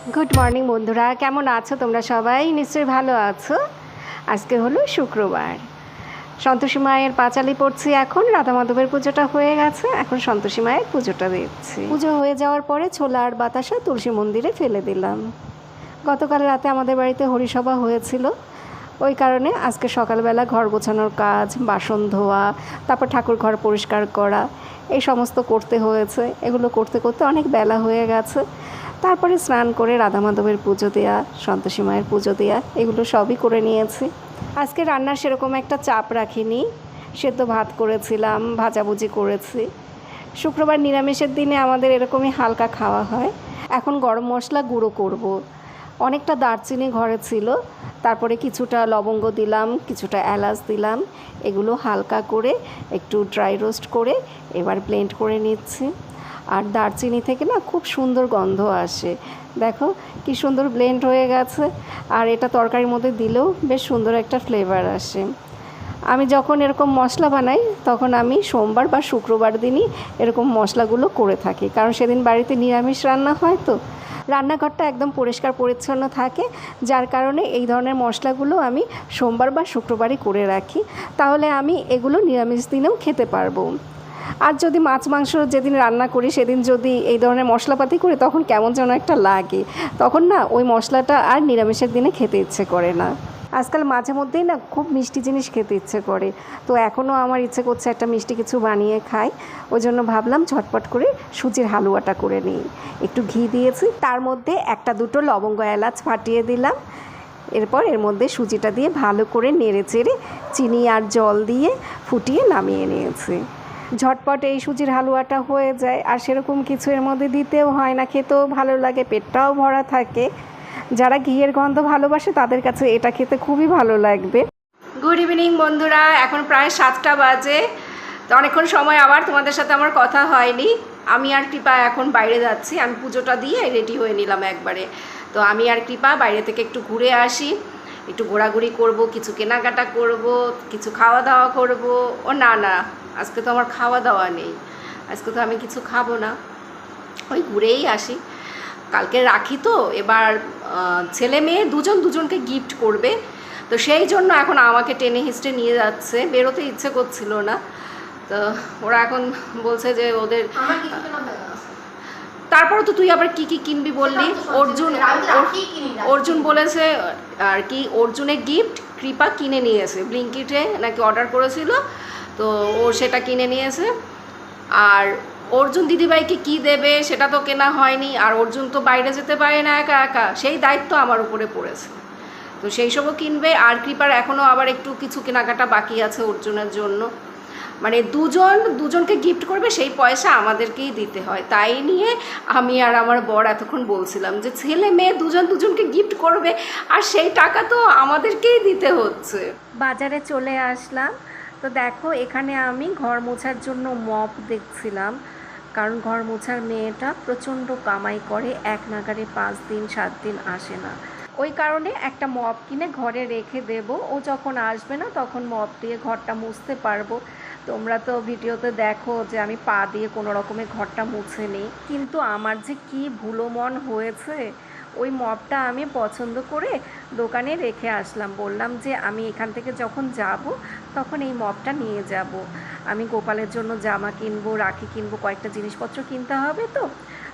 Good morning বন্ধুরা। কেমন আছো তোমরা সবাই? নিশ্চয়ই ভালো আছো। আজকে হলো শুক্রবার। সন্তোষী মায়ের পাঁচালি পড়ছি এখন। রাধা মাধবের পুজোটা হয়ে গেছে। এখন সন্তোষী মায়ের পুজোটা দিচ্ছি। পুজো হয়ে যাওয়ার পরে ছোলা আর বাতাসা তুলসী মন্দিরে ফেলে দিলাম। গতকাল রাতে আমাদের বাড়িতে হরিসভা হয়েছিল। ওই কারণে আজকে সকালবেলা ঘর গোছানোর কাজ, বাসন ধোয়া, তারপর ঠাকুর ঘর পরিষ্কার করা, এই সমস্ত করতে হয়েছে। এগুলো করতে করতে অনেক বেলা হয়ে গেছে। তারপরে স্নান করে রাধা মাধবের পুজো দেওয়া সন্তোষী মায়ের পুজো দেওয়া এগুলো সবই করে নিয়েছি। আজকে রান্নার সেরকম একটা চাপ রাখিনি। সেদ্ধ ভাত করেছিলাম, ভাজাভুজি করেছি। শুক্রবার নিরামিষের দিনে আমাদের এরকমই হালকা খাওয়া হয়। এখন গরম মশলা গুঁড়ো করব। অনেকটা দারচিনি ঘরে ছিল। তারপরে কিছুটা লবঙ্গ দিলাম, কিছুটা এলাচ দিলাম। এগুলো হালকা করে একটু ড্রাই রোস্ট করে এবার ব্লেন্ড করে নিচ্ছি। আর দারচিনি থেকে না খুব সুন্দর গন্ধ আসে। দেখো, কি সুন্দর ব্লেন্ড হয়ে গেছে। আর এটা তরকারির মধ্যে দিলেও বেশ সুন্দর একটা ফ্লেভার আসে। আমি যখন এরকম মশলা বানাই, তখন আমি সোমবার বা শুক্রবার দিনই এরকম মশলাগুলো করে থাকি। কারণ সেদিন বাড়িতে নিরামিষ রান্না হয় তো। রান্নাঘরটা একদম পরিষ্কার পরিচ্ছন্ন থাকে। যার কারণে এই ধরনের মশলাগুলো আমি সোমবার বা শুক্রবারই করে রাখি। তাহলে আমি এগুলো নিরামিষ দিনেও খেতে পারব। আর যদি মাছ, মাংস যেদিন রান্না করি, সেদিন যদি এই ধরনের মশলাপাতি করি, তখন কেমন যেন একটা লাগে। তখন না, ওই মশলাটা আর নিরামিষের দিনে খেতে ইচ্ছে করে না। আজকাল মাঝে মধ্যেই না, খুব মিষ্টি জিনিস খেতে ইচ্ছে করে। তো এখনও আমার ইচ্ছে করছে একটা মিষ্টি কিছু বানিয়ে খাই। ওই জন্য ভাবলাম ঝটপট করে সুজির হালুয়াটা করে নিই। একটু ঘি দিয়েছি, তার মধ্যে একটা দুটো লবঙ্গ এলাচ ফাটিয়ে দিলাম। এরপর এর মধ্যে সুজিটা দিয়ে ভালো করে নেড়ে চেড়ে চিনি আর জল দিয়ে ফুটিয়ে নামিয়ে নিয়েছি। ঝটপট এই সুজির হালুয়াটা হয়ে যায় আর সেরকম কিছু এর মধ্যে দিতেও হয় না, খেতেও ভালো লাগে, পেটটাও ভরা থাকে। যারা ঘিয়ের গন্ধ ভালোবাসে তাদের কাছে এটা খেতে খুবই ভালো লাগবে। গুড ইভিনিং বন্ধুরা, এখন প্রায় সাতটা বাজে। তো অনেকক্ষণ সময় আবার তোমাদের সাথে আমার কথা হয়নি। আমি আর কৃপা এখন বাইরে যাচ্ছি, আমি পুজোটা দিয়ে রেডি হয়ে নিলাম একবারে। তো আমি আর কৃপা বাইরে থেকে একটু ঘুরে আসি। একটু ঘোরাঘুরি করব, কিছু কেনাকাটা করব, কিছু খাওয়া দাওয়া করব। ও না না, আজকে তো আমার খাওয়া দাওয়া নেই। আজকে তো আমি কিছু খাব না। ওই ঘুরেই আসি। কালকে রাখি তো, এবার ছেলে মেয়ে দুজন দুজনকে গিফট করবে। তো সেই জন্য এখন আমাকে টেনে হিস্টে নিয়ে যাচ্ছে। বেরোতে ইচ্ছে করছিল না। তো ওরা এখন বলছে যে ওদের আমার কিছু কেনা হয়ে গেল। তারপরে তো তুই আবার কি কি কিনবি বললি? অর্জুন। অর্জুন বলেছে আর কি অর্জুনের গিফট কৃপা কিনে নিয়েছে। ব্লিঙ্কিটে নাকি অর্ডার করেছিল তো ও সেটা কিনে নিয়েছে। আর অর্জুন দিদিভাইকে কি দেবে সেটা তো কেনা হয়নি আর অর্জুন তো বাইরে যেতে পারে না একা একা সেই দায়িত্ব আমার উপরে পড়েছে। তো সেই সবও কিনবে আর কৃপার এখনও আবার একটু কিছু কেনাকাটা বাকি আছে অর্জুনের জন্য। মানে দুজন, দুজনকে গিফট করবে, সেই পয়সা আমাদেরকেই দিতে হয়। তাই নিয়ে আমি আর আমার বর এতক্ষণ বলছিলাম যে, ছেলে মেয়ে দুজন, দুজনকে গিফট করবে, আর সেই টাকা তো আমাদেরকেই দিতে হচ্ছে। বাজারে চলে আসলাম। তো দেখো, এখানে আমি ঘর মোছার জন্য মপ দেখছিলাম। কারণ ঘর মোছার মেয়েটা প্রচণ্ড কামাই করে, এক নাগারে পাঁচ দিন, সাত দিন আসে না। ওই কারণে একটা মপ কিনে ঘরে রেখে দেব। ও যখন আসবে না, তখন মপ দিয়ে ঘরটা মুছতে পারব। তোমরা তো ভিডিওতে দেখো যে আমি পা দিয়ে কোনো রকমের ঘরটা মুছে নিই। কিন্তু আমার যে কি ভুলো মন হয়েছে, ওই মপটা আমি পছন্দ করে দোকানে রেখে আসলাম। বললাম যে আমি এখান থেকে যখন যাব, তখন এই মপটা নিয়ে যাব। আমি গোপালের জন্য জামা কিনবো, রাখি কিনবো, কয়েকটা জিনিসপত্র কিনতে হবে তো।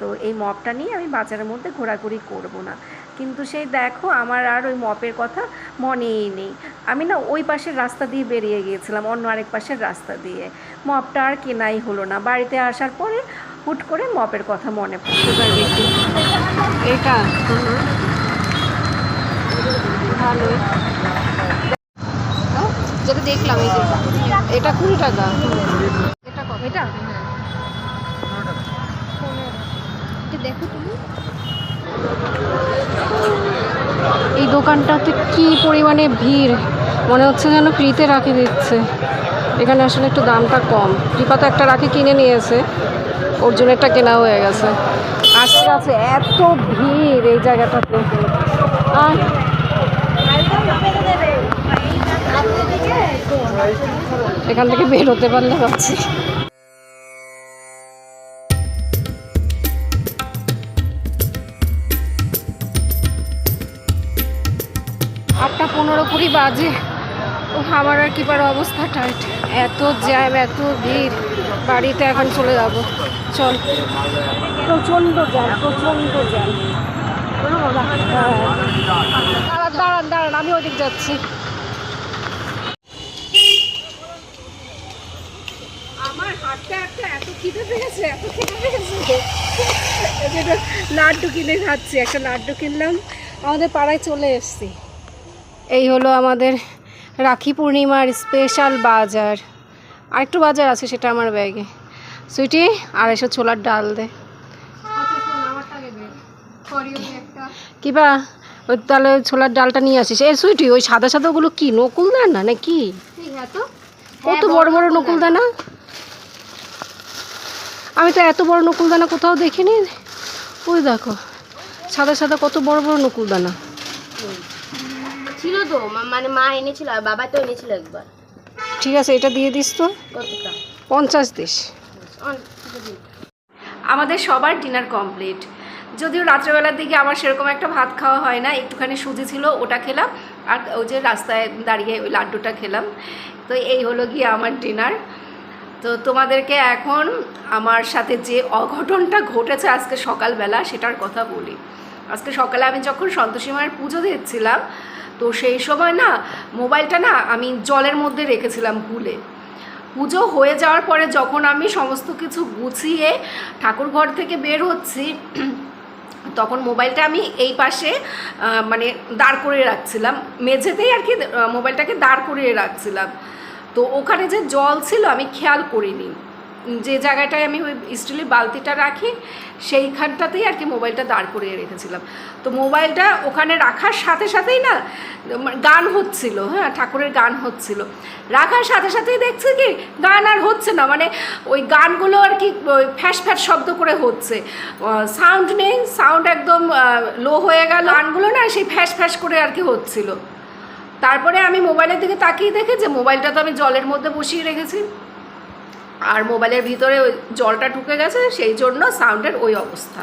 তো এই মপটা নিয়ে আমি বাজারের মধ্যে ঘোরাঘুরি করব না। কিন্তু সেই দেখো আমার আর ওই মপের কথা মনেই নেই। আমি না ওই পাশের রাস্তা দিয়ে বেরিয়ে গিয়েছিলাম অন্য আরেক পাশের রাস্তা দিয়ে। মপটা আর কেনাই হলো না। বাড়িতে আসার পরে হুট করে মপের কথা মনে পড়তে পারবে এটা যেটা দেখলাম এই যে এটা কুড়ি টাকা। এটা কত এটা? এটা দেখো তুমি। এই দোকানটাতে কি পরিমাণে ভিড়? মনে হচ্ছে যেন ফ্রিতে রাখি দিচ্ছে। এখানে আসলে একটু দামটা কম। কৃপা তো একটা রাখি কিনে নিয়েছে। ওর জন্য একটা কেনা হয়ে গেছে। আস্তে আস্তে এত ভিড় এই জায়গাটাতে আর এখান থেকে বের হতে পারলে ভাবছি। বাজে। ও আমার আর কি পার অবস্থা টাইট এত জ্যাম, এত ভিড়। বাড়িতে এখন চলে যাব। চল। প্রচণ্ড জ্যাম প্রচণ্ড জ্যাম। দাঁড়ান দাঁড়ান দাঁড়ান, আমি ওদিক যাচ্ছি। আমার এত পেয়েছে এত পেয়েছে। লাড্ডু কিনে খাচ্ছি, একটা লাড্ডু কিনলাম। আমাদের পাড়ায় চলে এসেছি। এই হলো আমাদের রাখি পূর্ণিমার স্পেশাল বাজার। আরেকটু বাজার আছে সেটা আমার ব্যাগে। সুইটি আড়াইশো ছোলার ডাল দে। কিবা ওই তাহলে ছোলার ডালটা নিয়ে আসিস। এই সুইটি ওই সাদা সাদা ওগুলো কি নকুল দেন না নাকি? কত বড় বড় নকুল দানা আমি তো এত বড় নকুল দানা কোথাও দেখিনি। ওই দেখো সাদা সাদা কত বড় বড় নকুল দানা ছিল তো মা- মানে মা এনেছিল আর বাবা তো এনেছিল একবার। ঠিক আছে এটা দিয়ে দিস তো। কতটা? পঞ্চাশ দিস। অন- আমাদের সবার ডিনার কমপ্লিট যদিও রাত্রেবেলার দিকে আমার সেরকম একটা ভাত খাওয়া হয় না একটুখানি সুজি ছিল ওটা খেলাম আর ওই যে রাস্তায় দাঁড়িয়ে ওই লাড্ডুটা খেলাম। তো এই হলো গিয়ে আমার ডিনার তো তোমাদেরকে এখন আমার সাথে যে অঘটনটা ঘটেছে আজকে সকালবেলা সেটার কথা বলি। আজকে সকালে আমি যখন সন্তোষী মায়ের পুজো দিচ্ছিলাম তো সেই সময় না, মোবাইলটা না আমি জলের মধ্যে রেখেছিলাম ভুলে পুজো হয়ে যাওয়ার পরে যখন আমি সমস্ত কিছু গুছিয়ে ঠাকুর ঘর থেকে বের হচ্ছি, তখন মোবাইলটা আমি এই পাশে মানে দাঁড় করিয়ে রাখছিলাম। মেঝেতেই আর কি মোবাইলটাকে দাঁড় করিয়ে রাখছিলাম। তো ওখানে যে জল ছিল আমি খেয়াল করিনি। যে জায়গাটায় আমি ওই স্টিলের বালতিটা রাখি, সেইখানটাতেই আর কি মোবাইলটা দাঁড় করিয়ে রেখেছিলাম। তো মোবাইলটা ওখানে রাখার সাথে সাথেই না মানে গান হচ্ছিল হ্যাঁ ঠাকুরের গান হচ্ছিল। রাখার সাথে সাথেই দেখছি কি, গান আর হচ্ছে না মানে ওই গানগুলো আর কি ফ্যাস ফ্যাস শব্দ করে হচ্ছে। সাউন্ড নেই সাউন্ড একদম লো হয়ে গেল। গানগুলো না সেই ফ্যাস ফ্যাস করে আর কি হচ্ছিল। তারপরে আমি মোবাইলের দিকে তাকিয়ে দেখে যে মোবাইলটা তো আমি জলের মধ্যে বসিয়ে রেখেছি। আর মোবাইলের ভিতরে ওই জলটা ঢুকে গেছে, সেই জন্য সাউন্ডের ওই অবস্থা।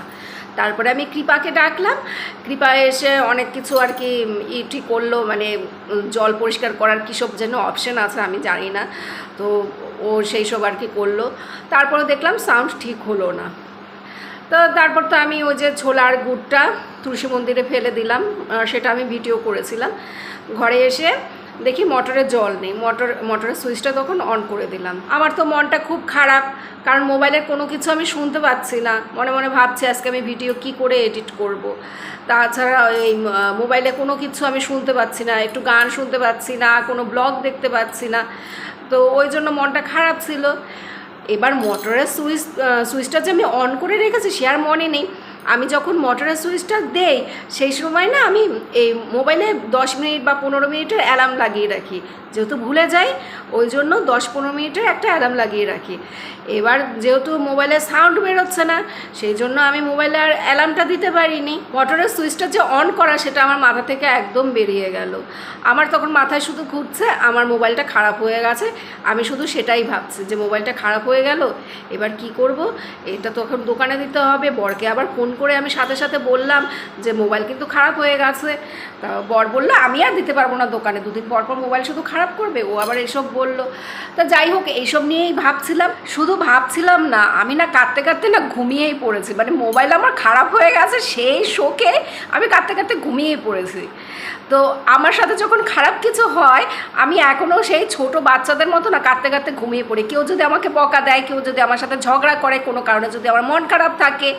তারপরে আমি কৃপাকে ডাকলাম। কৃপা এসে অনেক কিছু আর কি ইটি করল মানে জল পরিষ্কার করার কী সব যেন অপশন আছে আমি জানি না। তো ও সেই সব আর কি করল। তারপরে দেখলাম সাউন্ড ঠিক হলো না। তো তারপর তো আমি ওই যে ছোলার গুড়টা তুলসী মন্দিরে ফেলে দিলাম সেটা আমি ভিডিও করেছিলাম। ঘরে এসে দেখি মোটরে জল নেই, মোটর, মোটরের সুইচটা তখন অন করে দিলাম। আমার তো মনটা খুব খারাপ, কারণ মোবাইলের কোনো কিছু আমি শুনতে পাচ্ছি না। মনে মনে ভাবছি আজকে আমি ভিডিও কি করে এডিট করব। তাছাড়া এই মোবাইলে কোনো কিছু আমি শুনতে পাচ্ছি না, একটু গান শুনতে পাচ্ছি না, কোনো ব্লগ দেখতে পাচ্ছি না। তো ওই জন্য মনটা খারাপ ছিল। এবার মোটরের সুইচ সুইচটা যে আমি অন করে রেখেছি, সে আর মনে নেই। আমি যখন মোটরের সুইচটা দেই, সেই সময় না আমি এই মোবাইলে দশ মিনিট বা পনেরো মিনিটের অ্যালার্ম লাগিয়ে রাখি। যেহেতু ভুলে যাই, ওই জন্য দশ পনেরো মিনিটের একটা অ্যালার্ম লাগিয়ে রাখি। এবার যেহেতু মোবাইলে সাউন্ড বেরোচ্ছে না, সেই জন্য আমি মোবাইলে আর অ্যালার্মটা দিতে পারিনি। মোটরের সুইচটা যে অন করা, সেটা আমার মাথা থেকে একদম বেরিয়ে গেল। আমার তখন মাথায় শুধু ঘুরছে, আমার মোবাইলটা খারাপ হয়ে গেছে। আমি শুধু সেটাই ভাবছি যে মোবাইলটা খারাপ হয়ে গেল, এবার কি করব? এটা তখন দোকানে দিতে হবে, বরকে আবার ফোন করে আমি সাথে সাথে বললাম যে মোবাইল কিন্তু খারাপ হয়ে গেছে। তা বর বলল, আমি আর দিতে পারব না দোকানে, দুদিন পর পর মোবাইল শুধু খারাপ করবে। ও আবার এসব বলল। তা যাই হোক, এইসব নিয়েই ভাবছিলাম, শুধু ভাবছিলাম না, আমি না কাঁদতে কাঁদতে না ঘুমিয়েই পড়েছি। মানে মোবাইল আমার খারাপ হয়ে গেছে, সেই শোকে আমি কাঁদতে কাঁদতে ঘুমিয়েই পড়েছি। তো আমার সাথে যখন খারাপ কিছু হয়, আমি এখনও সেই ছোট বাচ্চাদের মতো না কাঁদতে কাঁদতে ঘুমিয়ে পড়ি। কেউ যদি আমাকে বকা দেয়, কেউ যদি আমার সাথে ঝগড়া করে, কোনো কারণে যদি আমার মন খারাপ থাকে,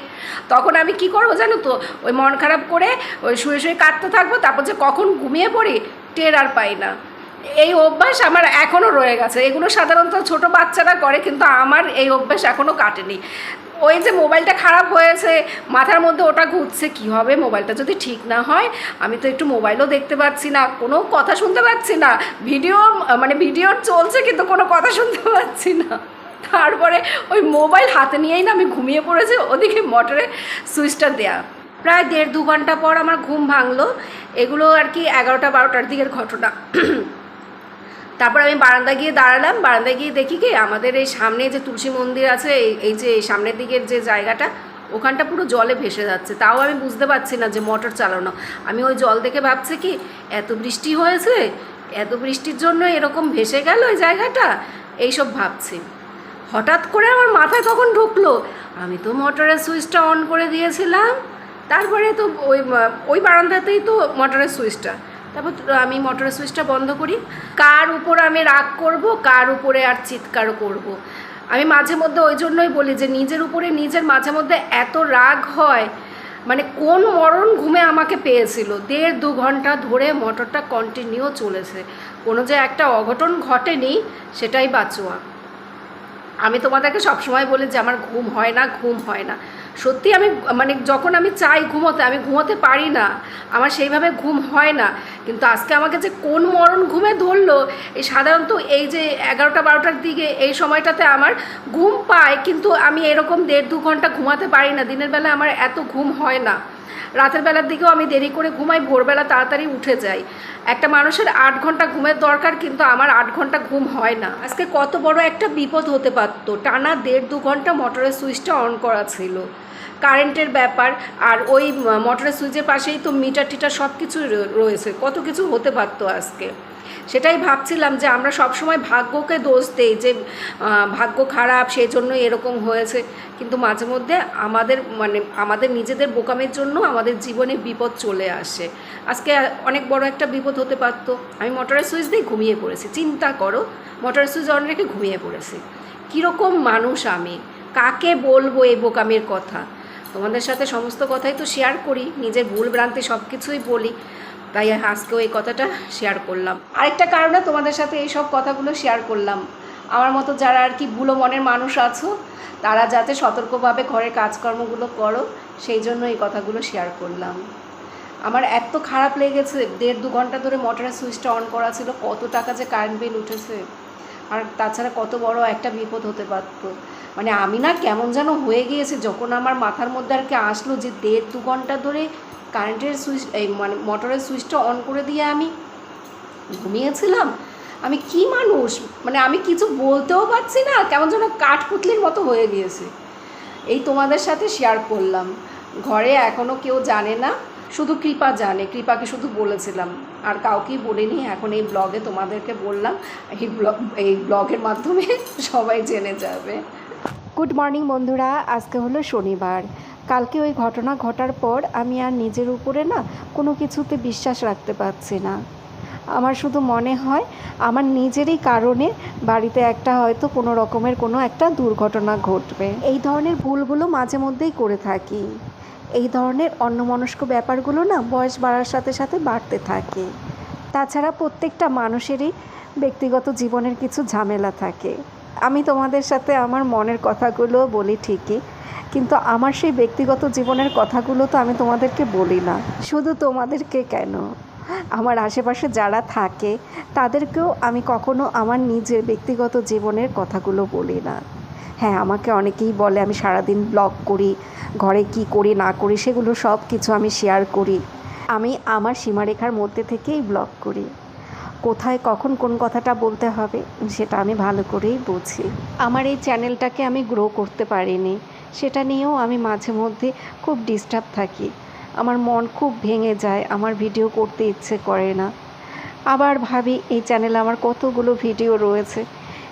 তখন আমি কি করব জানো তো? ওই মন খারাপ করে ওই শুয়ে শুয়ে কাঁদতে থাকব, তারপর যে কখন ঘুমিয়ে পড়ি, টের আর পাই না। এই অভ্যাস আমার এখনও রয়ে গেছে। এগুলো সাধারণত ছোট বাচ্চারা করে, কিন্তু আমার এই অভ্যাস এখনও কাটেনি। ওই যে মোবাইলটা খারাপ হয়েছে, মাথার মধ্যে ওটা ঘুরছে, কী হবে মোবাইলটা যদি ঠিক না হয়? আমি তো একটু মোবাইলও দেখতে পাচ্ছি না, কোনো কথা শুনতে পাচ্ছি না, ভিডিও মানে ভিডিও চলছে কিন্তু কোনো কথা শুনতে পাচ্ছি না। তারপরে ওই মোবাইল হাতে নিয়েই না আমি ঘুমিয়ে পড়েছি, ওদিকে মোটরে সুইচটা দেয়া। প্রায় দেড় দু ঘণ্টা পর আমার ঘুম ভাঙলো, এগুলো আর কি এগারোটা, বারোটার দিকের ঘটনা। তারপর আমি বারান্দায় গিয়ে দাঁড়ালাম, বারান্দায় গিয়ে দেখি কি আমাদের এই সামনে যে তুলসী মন্দির আছে, এই যে সামনের দিকের যে জায়গাটা, ওখানটা পুরো জলে ভেসে যাচ্ছে। তাও আমি বুঝতে পারছি না যে মোটর চালানো। আমি ওই জল দেখে ভাবছি কি, এত বৃষ্টি হয়েছে, এত বৃষ্টির জন্য এরকম ভেসে গেল ওই জায়গাটা? এইসব ভাবছি। হঠাৎ করে আমার মাথায় তখন ঢুকলো, আমি তো মোটরের সুইচটা অন করে দিয়েছিলাম, তারপরে তো ওই ওই বারান্দাতেই তো মোটরের সুইচটা। তারপর আমি মোটরের সুইচটা বন্ধ করি। কার উপর আমি রাগ করব, কার উপরে আর চিৎকার করব। আমি মাঝে মধ্যে ওই জন্যই বলি যে, নিজের উপরে নিজের মাঝে মধ্যে এত রাগ হয় মানে কোন মরণ ঘুমে আমাকে পেয়েছিল? দেড় দু ঘণ্টা ধরে মোটরটা কন্টিনিউ চলেছে। কোনো যে একটা অঘটন ঘটেনি, সেটাই বাঁচোয়া। আমি তোমাদেরকে সবসময় বলি যে, আমার ঘুম হয় না, ঘুম হয় না। সত্যি আমি মানে যখন আমি চাই ঘুমোতে, আমি ঘুমোতে পারি না, আমার সেইভাবে ঘুম হয় না। কিন্তু আজকে আমাকে যে কোন মরণ ঘুমে ধরলো, এই সাধারণত এই যে এগারোটা, বারোটার দিকে এই সময়টাতে আমার ঘুম পায়, কিন্তু আমি এরকম দেড় দু ঘণ্টা ঘুমাতে পারি না। দিনের বেলা আমার এত ঘুম হয় না। রাতের বেলার দিকেও আমি দেরি করে ঘুমাই, ভোরবেলা তাড়াতাড়ি উঠে যাই। একটা মানুষের আট ঘণ্টা ঘুমের দরকার, কিন্তু আমার আট ঘণ্টা ঘুম হয় না। আজকে কত বড় একটা বিপদ হতে পারতো। টানা দেড় দু ঘণ্টা মোটরের সুইচটা অন করা ছিল। কারেন্টের ব্যাপার আর ওই মোটরের সুইচের পাশেই তো মিটার টিটার সব কিছু রয়েছে। কত কিছু হতে পারতো আজকে। সেটাই ভাবছিলাম যে আমরা সবসময় ভাগ্যকে দোষ দেই যে ভাগ্য খারাপ সেই জন্য এরকম হয়েছে। কিন্তু মাঝে মধ্যে আমাদের মানে আমাদের নিজেদের বোকামের জন্য আমাদের জীবনে বিপদ চলে আসে। আজকে অনেক বড় একটা বিপদ হতে পারতো। আমি মোটরের সুইচ দিয়ে ঘুমিয়ে পড়েছি। চিন্তা করো, মোটরের সুইচ অন রেখে ঘুমিয়ে পড়েছি। কীরকম মানুষ আমি? কাকে বলব এই বোকামের কথা? তোমাদের সাথে সমস্ত কথাই তো শেয়ার করি। নিজের ভুল ভ্রান্তি সব কিছুই বলি। তাই আজকেও এই কথাটা শেয়ার করলাম। আরেকটা কারণে তোমাদের সাথে এই সব কথাগুলো শেয়ার করলাম। আমার মতো যারা আর কি ভুলো মনের মানুষ আছো, তারা যাতে সতর্কভাবে ঘরের কাজকর্মগুলো করো, সেই জন্য এই কথাগুলো শেয়ার করলাম। আমার এত খারাপ লেগেছে, দেড় দু ঘণ্টা ধরে মোটরের সুইচটা অন করা ছিল, কত টাকা যে কারেন্ট বিল উঠেছে। আর তাছাড়া কত বড় একটা বিপদ হতে পারতো। মানে আমি না কেমন যেন হয়ে গিয়েছে, যখন আমার মাথার মধ্যে আর কি আসলো যে দেড় দু ঘণ্টা ধরে কারেন্টের সুইচ, এই মানে মোটরের সুইচটা অন করে দিয়ে আমি ঘুমিয়েছিলাম। আমি কি মানুষ? মানে আমি কিছু বলতেও পারছি না, কেমন যেন কাঠপুতলির মতো হয়ে গিয়েছে। এই তোমাদের সাথে শেয়ার করলাম। ঘরে এখনও কেউ জানে না, শুধু কৃপা জানে। কৃপাকে শুধু বলেছিলাম। আর কাউকেই বলিনি, এখন এই ব্লগে তোমাদেরকে বললাম। এই ব্লগ এই ব্লগের মাধ্যমে সবাই জেনে যাবে। গুড মর্নিং বন্ধুরা, আজকে হলো শনিবার। কালকে ওই ঘটনা ঘটার পর আমি আর নিজের উপরে না কোনো কিছুতে বিশ্বাস রাখতে পারছি না। আমার শুধু মনে হয় আমার নিজেরই কারণে বাড়িতে একটা হয়তো কোনো রকমের কোনো একটা দুর্ঘটনা ঘটবে। এই ধরনের ভুলগুলো মাঝে মধ্যেই করে থাকি। এই ধরনের অন্যমনস্ক ব্যাপারগুলো না বয়স বাড়ার সাথে সাথে বাড়তে থাকে। তাছাড়া প্রত্যেকটা মানুষেরই ব্যক্তিগত জীবনের কিছু ঝামেলা থাকে। আমি তোমাদের সাথে আমার মনের কথাগুলো বলি ঠিকই, কিন্তু আমার সেই ব্যক্তিগত জীবনের কথাগুলো তো আমি তোমাদেরকে বলি না। শুধু তোমাদেরকে কেন? আমার আশেপাশে যারা থাকে, তাদেরকেও আমি কখনো আমার নিজের ব্যক্তিগত জীবনের কথাগুলো বলি না। হ্যাঁ আমাকে অনেকেই বলে আমি সারাদিন ব্লগ করি, ঘরে কি করি, না করি, সেগুলো সব কিছু আমি শেয়ার করি। আমি আমার সীমারেখার মধ্যে থেকেই ব্লগ করি। কোথায়, কখন, কোন কথাটা বলতে হবে, সেটা আমি ভালো করেই বুঝি। আমার এই চ্যানেলটাকে আমি গ্রো করতে পারিনি। সেটা নিয়েও আমি মাঝে মধ্যে খুব ডিস্টার্ব থাকি। আমার মন খুব ভেঙে যায়, আমার ভিডিও করতে ইচ্ছে করে না। আবার ভাবি, এই চ্যানেলে আমার কতগুলো ভিডিও রয়েছে,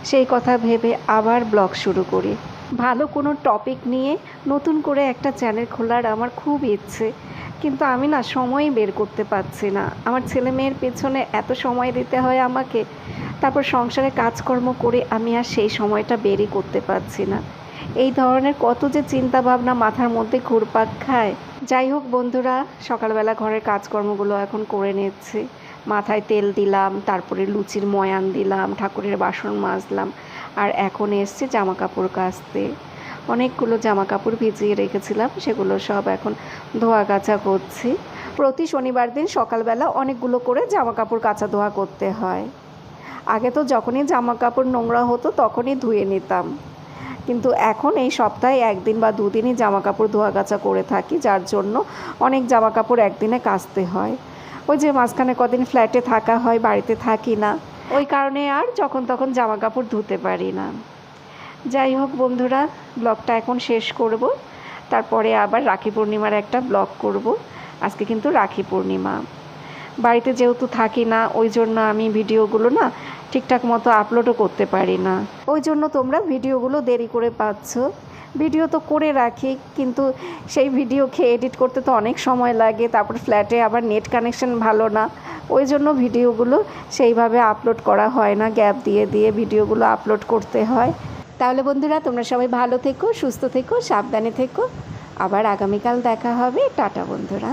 সেই কথা ভেবে আবার ব্লগ শুরু করি। ভালো কোনো টপিক নিয়ে নতুন করে একটা চ্যানেল খোলার আমার খুব ইচ্ছে। কিন্তু আমি না সময় বের করতে পারছি না। আমার ছেলে মেয়ের পেছনে এত সময় দিতে হয় আমাকে, তারপর সংসারে কাজকর্ম করে আমি আর সেই সময়টা বেরই করতে পারছি না। এই ধরনের কত যে চিন্তা ভাবনা মাথার মধ্যে ঘুরপাক খায়। যাই হোক বন্ধুরা, সকালবেলা ঘরের কাজকর্মগুলো এখন করে নিচ্ছি। মাথায় তেল দিলাম, তারপরে লুচির ময়ান দিলাম, ঠাকুরের বাসন মাজলাম, আর এখন এসছে জামা কাপড় কাচতে। অনেকগুলো জামা কাপড় ভিজিয়ে রেখেছিলাম, সেগুলো সব এখন ধোয়া কাচা করছি। প্রতি শনিবার দিন সকালবেলা অনেকগুলো করে জামা কাপড় কাচা ধোয়া করতে হয়। আগে তো যখনই জামা কাপড় নোংরা হতো তখনই ধুয়ে নিতাম। কিন্তু এখন এই সপ্তাহে একদিন বা দুদিনই জামা কাপড় ধোয়া কাচা করে থাকি, যার জন্য অনেক জামা কাপড় একদিনে কাচতে হয়। ওই যে মাঝখানে কদিন ফ্ল্যাটে থাকা হয়, বাড়িতে থাকি না, ওই কারণে আর যখন তখন জামা কাপড় ধুতে পারি না। যাই হোক বন্ধুরা, ব্লগটা এখন শেষ করব। তারপরে আবার রাখি পূর্ণিমার একটা ব্লগ করব। আজকে কিন্তু রাখি পূর্ণিমা। বাড়িতে যেহেতু থাকি না, ওই জন্য আমি ভিডিওগুলো না ঠিকঠাক মতো আপলোডও করতে পারি না। ওই জন্য তোমরা ভিডিওগুলো দেরি করে পাচ্ছ। ভিডিও তো করে রাখি, কিন্তু সেই ভিডিওকে এডিট করতে তো অনেক সময় লাগে, তারপর ফ্ল্যাটে আবার নেট কানেকশন ভালো না। ওই জন্য ভিডিওগুলো সেইভাবে আপলোড করা হয় না। গ্যাপ দিয়ে দিয়ে ভিডিওগুলো আপলোড করতে হয়। তাহলে বন্ধুরা, তোমরা সবাই ভালো থেকো, সুস্থ থেকো, সাবধানে থেকো। আবার আগামীকাল দেখা হবে। টাটা বন্ধুরা।